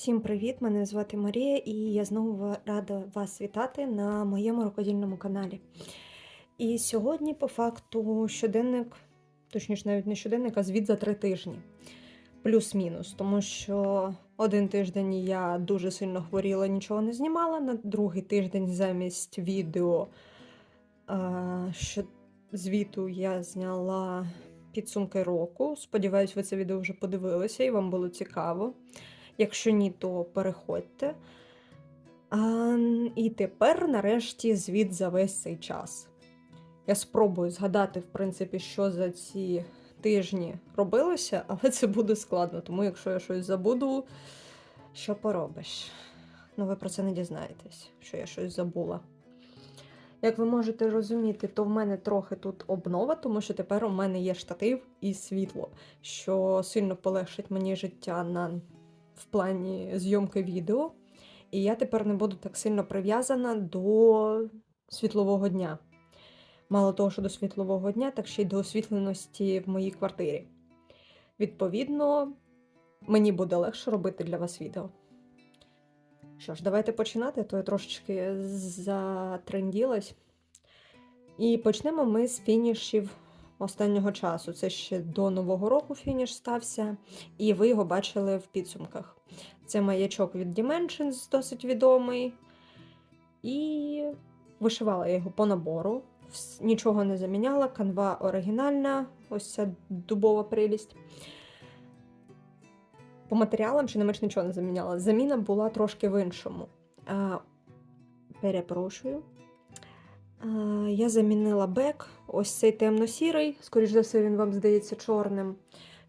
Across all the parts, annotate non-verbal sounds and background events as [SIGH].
Всім привіт! Мене звати Марія, і я знову рада вас вітати на моєму рукодільному каналі. І сьогодні, по факту, щоденник, точніше, навіть не щоденник, а звіт за три тижні. Плюс-мінус, тому що один тиждень я дуже сильно хворіла, нічого не знімала. На другий тиждень замість відео що звіту я зняла підсумки року. Сподіваюсь, ви це відео вже подивилися і вам було цікаво. Якщо ні, то переходьте. А, і тепер, нарешті, звіт за весь цей час. Я спробую згадати, в принципі, що за ці тижні робилося, [LAUGHS] але це буде складно, тому якщо я щось забуду, що поробиш? Ну, ви про це не дізнаєтесь, що я щось забула. Як ви можете розуміти, то в мене трохи тут обнова, тому що тепер у мене є штатив і світло, що сильно полегшить мені життя на в плані зйомки відео, і я тепер не буду так сильно прив'язана до світлового дня. Мало того, що до світлового дня, так ще й до освітленості в моїй квартирі. Відповідно, мені буде легше робити для вас відео. Що ж, давайте починати, то я трошечки затренділась. І почнемо ми з фінішів останнього часу. Це ще до Нового року фініш стався, і ви його бачили в підсумках. Це маячок від Dimensions, досить відомий. І вишивала я його по набору. Нічого не заміняла. Канва оригінальна, ось ця дубова прилість. По матеріалам ще не менш нічого не заміняла. Заміна була трошки в іншому. Перепрошую. Я замінила бек, ось цей темно-сірий, скоріш за все, він вам здається чорним.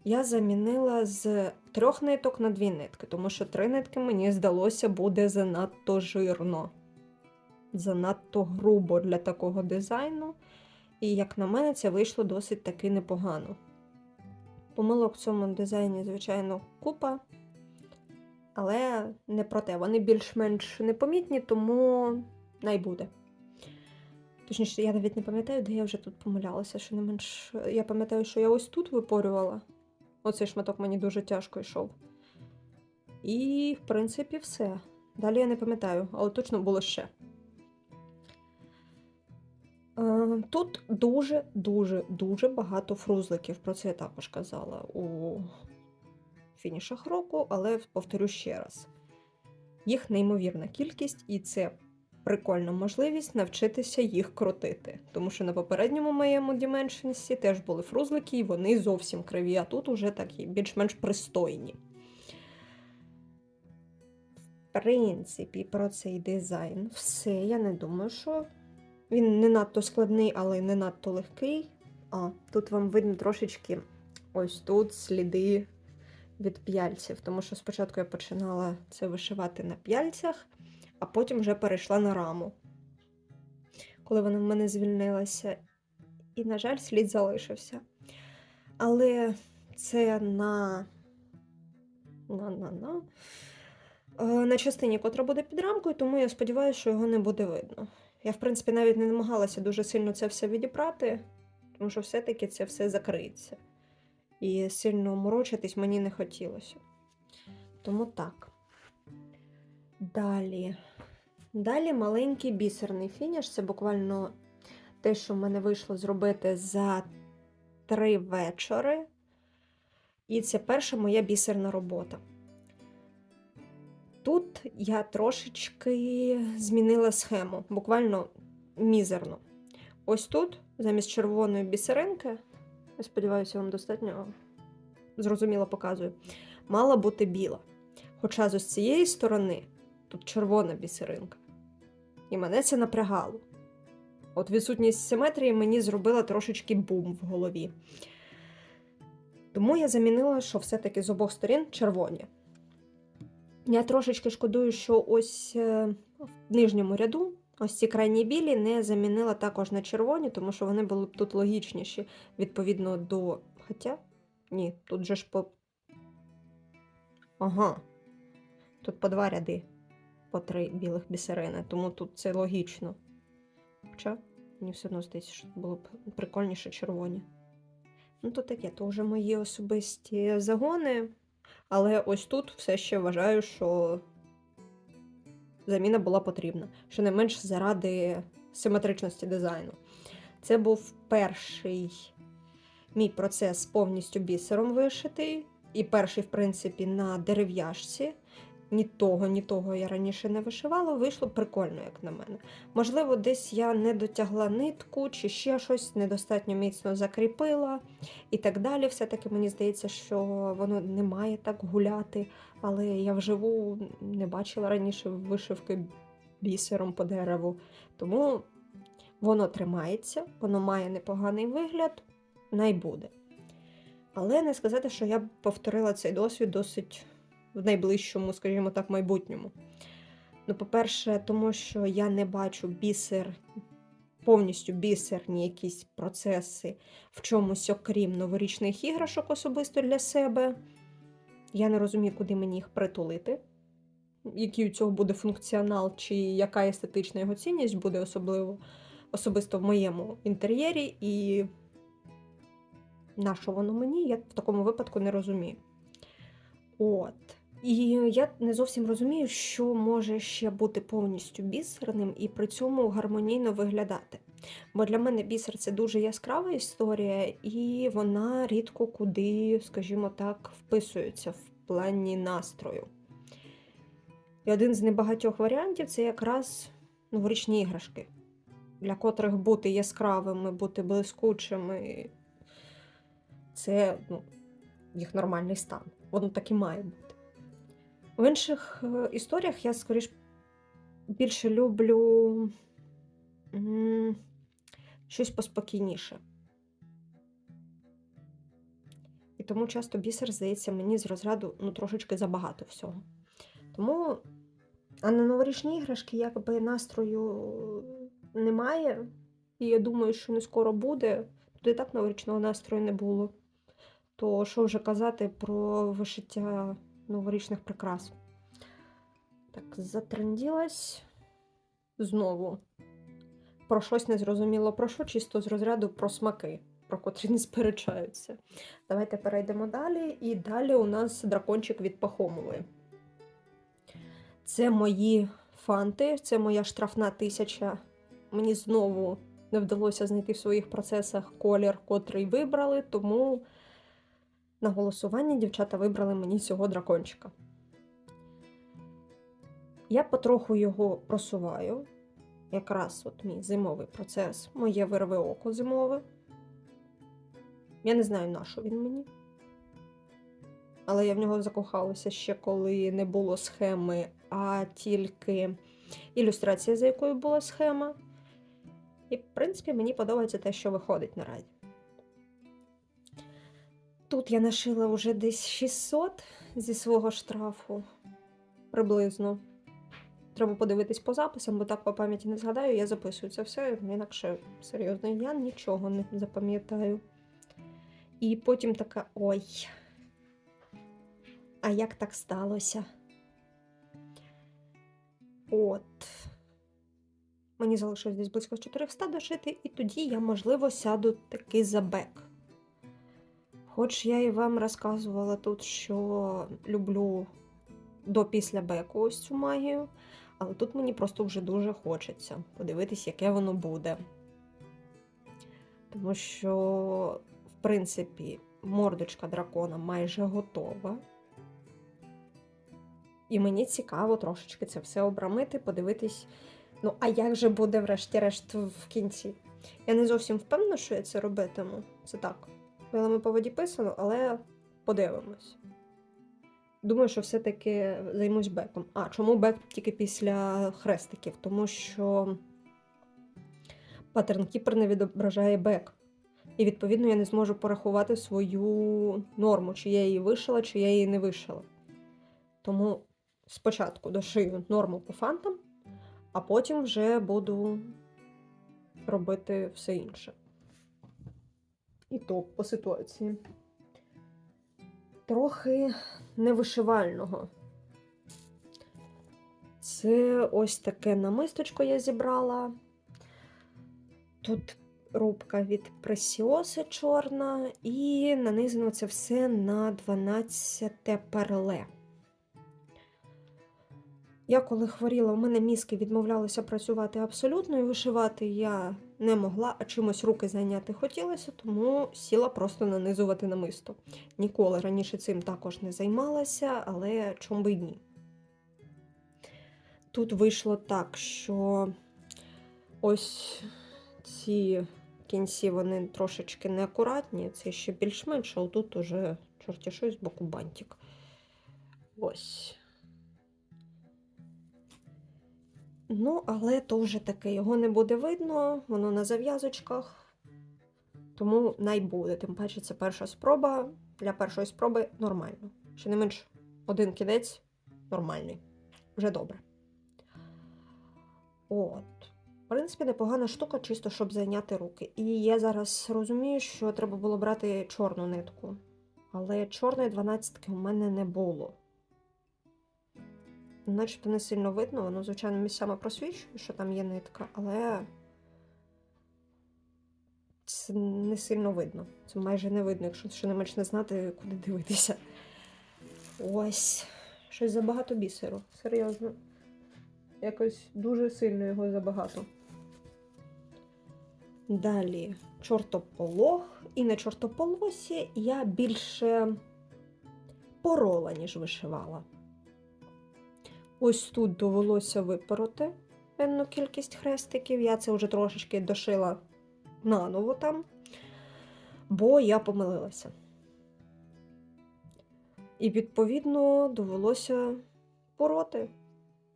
Я замінила з трьох ниток на дві нитки, тому що три нитки мені здалося буде занадто жирно, занадто грубо для такого дизайну. І, як на мене, це вийшло досить таки непогано. Помилок в цьому дизайні, звичайно, купа, але не про те. Вони більш-менш непомітні, тому най буде. Точніше, я навіть не пам'ятаю, де я вже тут помилялася, що не менш. Я пам'ятаю, що я ось тут випорювала. Оцей шматок мені дуже тяжко йшов. І, в принципі, все. Далі я не пам'ятаю, але точно було ще. Е, Тут дуже, дуже, дуже багато фрузликів. Про це я також казала у фінішах року, але повторю ще раз: їх неймовірна кількість, і це прикольна можливість навчитися їх крутити. Тому що на попередньому моєму Dimensions теж були фрузлики, і вони зовсім криві, а тут уже такі більш-менш пристойні. В принципі, про цей дизайн все. Я не думаю, що він не надто складний, але не надто легкий. А, тут вам видно трошечки ось тут сліди від п'яльців, тому що спочатку я починала це вишивати на п'яльцях, а потім вже перейшла на раму, коли вона в мене звільнилася. І, на жаль, слід залишився. Але це на. на, на, на. Е, На частині, котра буде під рамкою, тому я сподіваюся, що його не буде видно. Я, в принципі, навіть не намагалася дуже сильно це все відібрати, тому що все-таки це все закриється. І сильно морочитись мені не хотілося. Тому так. Далі. Далі маленький бісерний фініш. Це буквально те, що в мене вийшло зробити за три вечори. І це перша моя бісерна робота. Тут я трошечки змінила схему, буквально мізерно. Ось тут, замість червоної бісеринки, я сподіваюся, вам достатньо зрозуміло показую, мала бути біла. Хоча з ось цієї сторони тут червона бісеринка. І мене це напрягало. От відсутність симетрії мені зробила трошечки бум в голові. Тому я замінила, що все-таки з обох сторін червоні. Я трошечки шкодую, що ось е, в нижньому ряду ось ці крайні білі не замінила також на червоні, тому що вони були б тут логічніші відповідно до. Хоча, ні, тут же ж по. Ага. Тут по два ряди, по три білих бісерини, тому тут це логічно. Хоча мені все одно здається, що було б прикольніше червоні. Ну, то таке, то вже мої особисті загони. Але ось тут все ще вважаю, що заміна була потрібна. Щонайменш заради симетричності дизайну. Це був перший мій процес повністю бісером вишитий. І перший, в принципі, на дерев'яшці. Ні того, ні того я раніше не вишивала, вийшло прикольно, як на мене. Можливо, десь я не дотягла нитку, чи ще щось недостатньо міцно закріпила і так далі. Все-таки мені здається, що воно не має так гуляти. Але я вживу не бачила раніше вишивки бісером по дереву. Тому воно тримається, воно має непоганий вигляд, най буде. Але не сказати, що я повторила цей досвід досить в найближчому, скажімо так, майбутньому. Ну, по-перше, тому що я не бачу бісер, повністю бісерні якісь процеси в чомусь, окрім новорічних іграшок особисто для себе. Я не розумію, куди мені їх притулити, який у цього буде функціонал, чи яка естетична його цінність буде особливо особисто в моєму інтер'єрі, і на що воно мені, я в такому випадку не розумію. От. І я не зовсім розумію, що може ще бути повністю бісерним і при цьому гармонійно виглядати. Бо для мене бісер це дуже яскрава історія, і вона рідко куди, скажімо так, вписується в плані настрою. І один з небагатьох варіантів це якраз новорічні іграшки, для котрих бути яскравими, бути блискучими це ну, їх нормальний стан. Воно так і має бути. В інших е, історіях я скоріш більше люблю щось поспокійніше. І тому часто бісер здається мені з розряду ну, трошечки забагато всього. Тому, а на новорічні іграшки якби настрою немає. І я думаю, що не скоро буде. Тут і так новорічного настрою не було. То що вже казати про вишиття новорічних прикрас? Так, затренділась знову. Про щось незрозуміло про що, чисто з розряду про смаки, про котрі не сперечаються. Давайте перейдемо далі. І далі у нас дракончик від Пахомової. Це мої фанти, це моя штрафна тисяча. Мені знову не вдалося знайти в своїх процесах колір, котрий вибрали, тому на голосування дівчата вибрали мені цього дракончика. Я потроху його просуваю. Якраз от мій зимовий процес, моє вирве око зимове. Я не знаю, на що він мені. Але я в нього закохалася ще коли не було схеми, а тільки ілюстрація, за якою була схема. І, в принципі, мені подобається те, що виходить наразі. Тут я нашила вже десь 600 зі свого штрафу приблизно. Треба подивитись по записам, бо так по пам'яті не згадаю, я записую це все, інакше серйозно, я нічого не запам'ятаю. І потім така ой. А як так сталося? От. Мені залишилось десь близько 400 дошити, і тоді я, можливо, сяду таки за бек. Хоч я і вам розказувала тут, що люблю до після беку ось цю магію, але тут мені просто вже дуже хочеться подивитись, яке воно буде. Тому що, в принципі, мордочка дракона майже готова. І мені цікаво трошечки це все обрамити, подивитись. Ну, а як же буде, врешті-решт, в кінці? Я не зовсім впевнена, що я це робитиму. Це так. Вилами по воді писано, але подивимось. Думаю, що все-таки займусь беком. А, чому бек тільки після хрестиків? Тому що паттерн Keeper не відображає бек. І, відповідно, я не зможу порахувати свою норму, чи я її вишила, чи я її не вишила. Тому спочатку дошию норму по фантам, а потім вже буду робити все інше. І то по ситуації. Трохи невишивального. Це ось таке намисточко я зібрала. Тут рубка від пресіоси чорна, і нанизано це все на 12 перле. Я коли хворіла, у мене мізки відмовлялися працювати абсолютно, і вишивати я не могла, а чимось руки зайняти хотілося, тому сіла просто нанизувати намисто. Ніколи раніше цим також не займалася, але чом би ні. Тут вийшло так, що ось ці кінці вони трошечки неакуратні, це ще більш-менш, а тут уже чорті щось з боку бантик. Ось. Ну, але то вже таке, його не буде видно, воно на зав'язочках, тому най буде. Тим паче, це перша спроба. Для першої спроби нормально. Ще не менш один кінець нормальний. Вже добре. От. В принципі, непогана штука, чисто щоб зайняти руки. І я зараз розумію, що треба було брати чорну нитку. Але чорної 12 у мене не було. Начебто не сильно видно, воно, звичайно, місцями просвічує, що там є нитка, але це не сильно видно. Це майже не видно, якщо ще не знати, куди дивитися. Ось. Щось забагато бісеру. Серйозно. Якось дуже сильно його забагато. Далі чортополох. І на чортополосі я більше порола, ніж вишивала. Ось тут довелося випороти певну кількість хрестиків. Я це вже трошечки дошила наново там, бо я помилилася. І, відповідно, довелося пороти.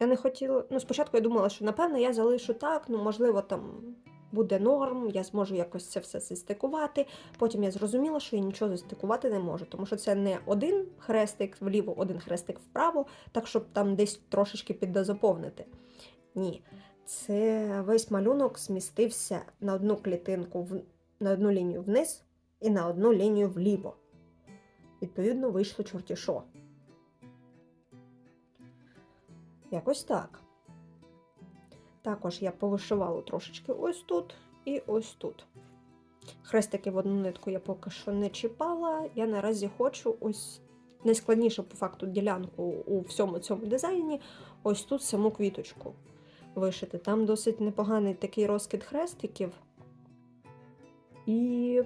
Я не хотіла. Ну, спочатку я думала, що напевно я залишу так, ну, можливо, там буде норм, я зможу якось це все застикувати. Потім я зрозуміла, що я нічого застикувати не можу, тому що це не один хрестик вліво, один хрестик вправо, так щоб там десь трошечки піддозаповнити. Ні. Це весь малюнок змістився на одну клітинку, на одну лінію вниз і на одну лінію вліво. Відповідно, вийшло чорті що. Якось так. Також я повишивала трошечки ось тут і ось тут. Хрестики в одну нитку я поки що не чіпала. Я наразі хочу ось найскладнішу по факту ділянку у всьому цьому дизайні ось тут саму квіточку вишити. Там досить непоганий такий розкид хрестиків. І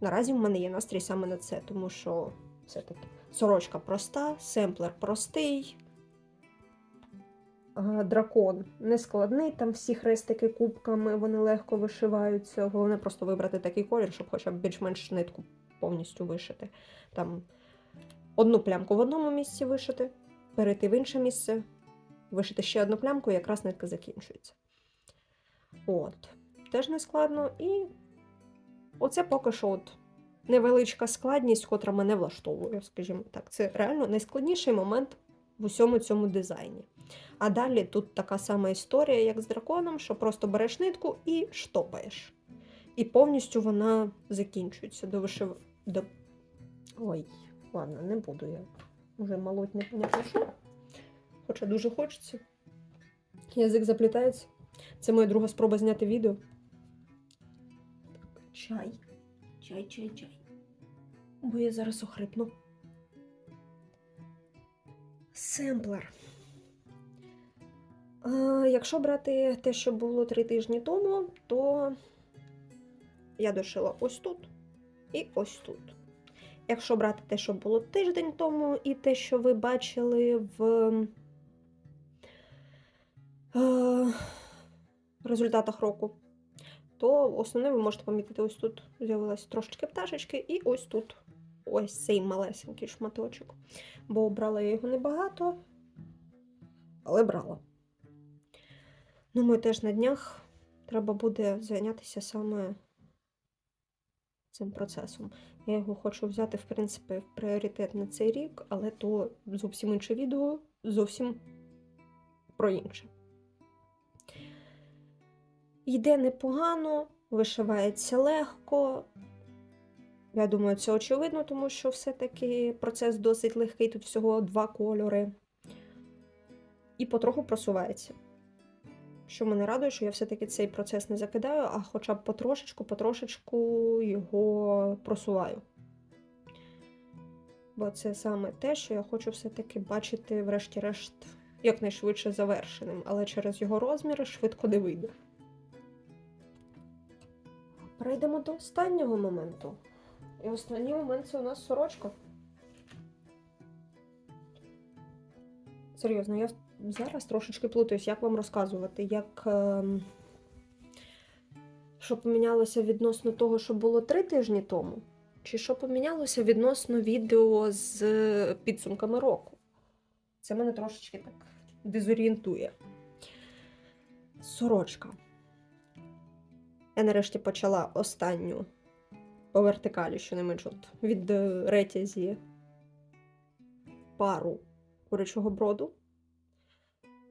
наразі в мене є настрій саме на це, тому що все-таки сорочка проста, семплер простий. Дракон нескладний, там всі хрестики кубками, вони легко вишиваються. Головне просто вибрати такий колір, щоб хоча б більш-менш нитку повністю вишити. Там одну плямку в одному місці вишити, перейти в інше місце, вишити ще одну плямку, і якраз нитка закінчується. От. Теж не складно. І оце поки що от невеличка складність, котра мене влаштовує, скажімо так. Це реально найскладніший момент в усьому цьому дизайні. А далі тут така сама історія, як з драконом, що просто береш нитку і штопаєш. І повністю вона закінчується до вишив... до... Ой, ладно, не буду я вже молоть непонятно що. Хоча дуже хочеться. Язик заплітається. Це моя друга спроба зняти відео. Чай. Чай, чай, чай. Бо я зараз охрипну. Семплер. Якщо брати те, що було три тижні тому, то я дошила ось тут і ось тут. Якщо брати те, що було тиждень тому, і те, що ви бачили в е, результатах року, то основне ви можете помітити, ось тут з'явилось трошечки пташечки, і ось тут ось цей малесенький шматочок. Бо брала я його небагато, але брала. Думаю, теж на днях треба буде зайнятися саме цим процесом. Я його хочу взяти, в принципі, в пріоритет на цей рік, але то зовсім інше відео, зовсім про інше. Йде непогано, вишивається легко. Я думаю, це очевидно, тому що все-таки процес досить легкий, тут всього два кольори. І потроху просувається. Що мене радує, що я все-таки цей процес не закидаю, а хоча б потрошечку, потрошечку його просуваю. Бо це саме те, що я хочу все-таки бачити, врешті-решт, якнайшвидше завершеним, але через його розміри швидко не вийде. Перейдемо до останнього моменту. І останній момент це у нас сорочка. Серйозно, я зараз трошечки плутаюсь, як вам розказувати, як. ем, Що помінялося відносно того, що було три тижні тому, чи що помінялося відносно відео з підсумками року. Це мене трошечки так дезорієнтує. Сорочка. Я нарешті почала останню по вертикалі, що не менш от, від е, ретязі пару курячого броду.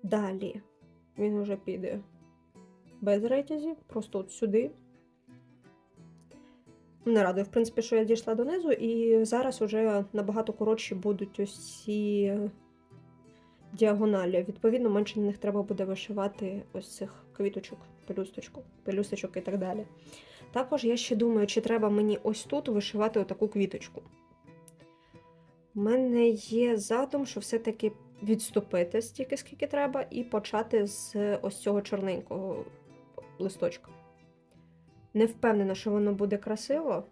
Далі він вже піде без ретязі, просто от сюди. Мене радує, в принципі, що я дійшла донизу, і зараз уже набагато коротші будуть ось ці діагоналі. Відповідно, менше на них треба буде вишивати ось цих квіточок, пелюсточку, пелюсточок і так далі. Також я ще думаю, чи треба мені ось тут вишивати отаку квіточку. У мене є задум, що все-таки відступити стільки, скільки треба, і почати з ось цього чорненького листочка. Не впевнена, що воно буде красиво.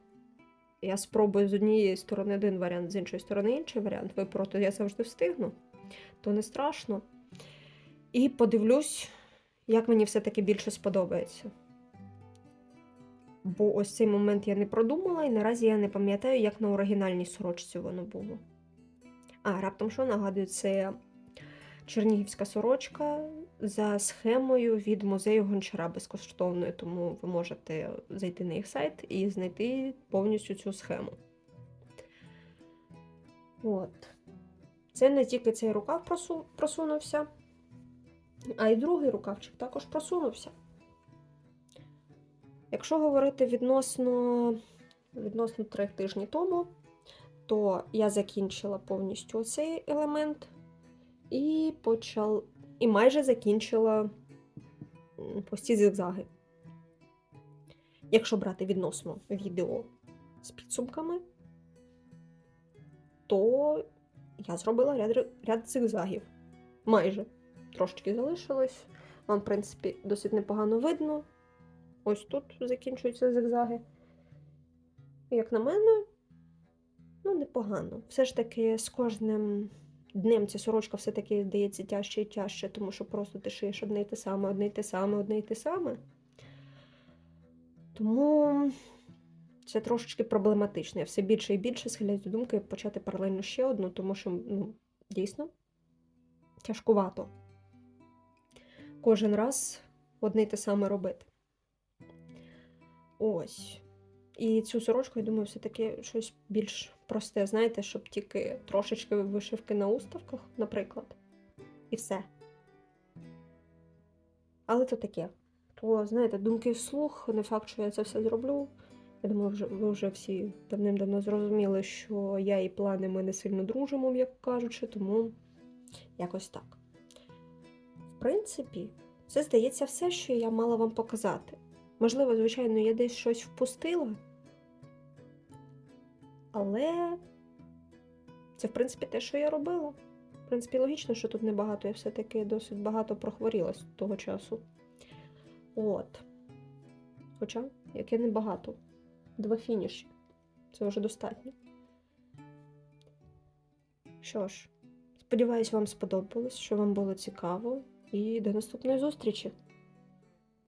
Я спробую з однієї сторони один варіант, з іншої сторони інший варіант. Ви проти я завжди встигну, то не страшно. І подивлюсь, як мені все-таки більше сподобається. Бо ось цей момент я не продумала, і наразі я не пам'ятаю, як на оригінальній сорочці воно було. А, раптом що нагадую, це чернігівська сорочка за схемою від музею гончара безкоштовною, тому ви можете зайти на їх сайт і знайти повністю цю схему. От. Це не тільки цей рукав просу- просунувся, а й другий рукавчик також просунувся. Якщо говорити відносно, відносно трьох тижнів тому, то я закінчила повністю цей елемент і почал, і майже закінчила ці зигзаги. Якщо брати відносно відео з підсумками, то я зробила ряд, ряд зигзагів. Майже. Трошечки залишилось. Вам, в принципі, досить непогано видно. Ось тут закінчуються зигзаги. Як на мене, ну, непогано. Все ж таки, з кожним днем ця сорочка все-таки здається тяжче і тяжче, тому що просто ти шиєш одне й те саме, одне й те саме, одне й те саме. Тому це трошечки проблематично. Я все більше і більше схиляюсь до думки почати паралельно ще одну, тому що ну, дійсно тяжкувато кожен раз одне й те саме робити. Ось. І цю сорочку, я думаю, все-таки щось більш просте, знаєте, щоб тільки трошечки вишивки на уставках, наприклад. І все. Але це таке. То, знаєте, думки вслух, не факт, що я це все зроблю. Я думаю, вже, ви вже всі давним-давно зрозуміли, що я і плани ми не сильно дружимо, як кажучи, тому якось так. В принципі, це здається все, що я мала вам показати. Можливо, звичайно, я десь щось впустила. Але це, в принципі, те, що я робила. В принципі, логічно, що тут небагато, я все-таки досить багато прохворіла з того часу. От. Хоча, яке небагато. Два фініші. Це вже достатньо. Що ж, сподіваюсь, вам сподобалось, що вам було цікаво. І до наступної зустрічі!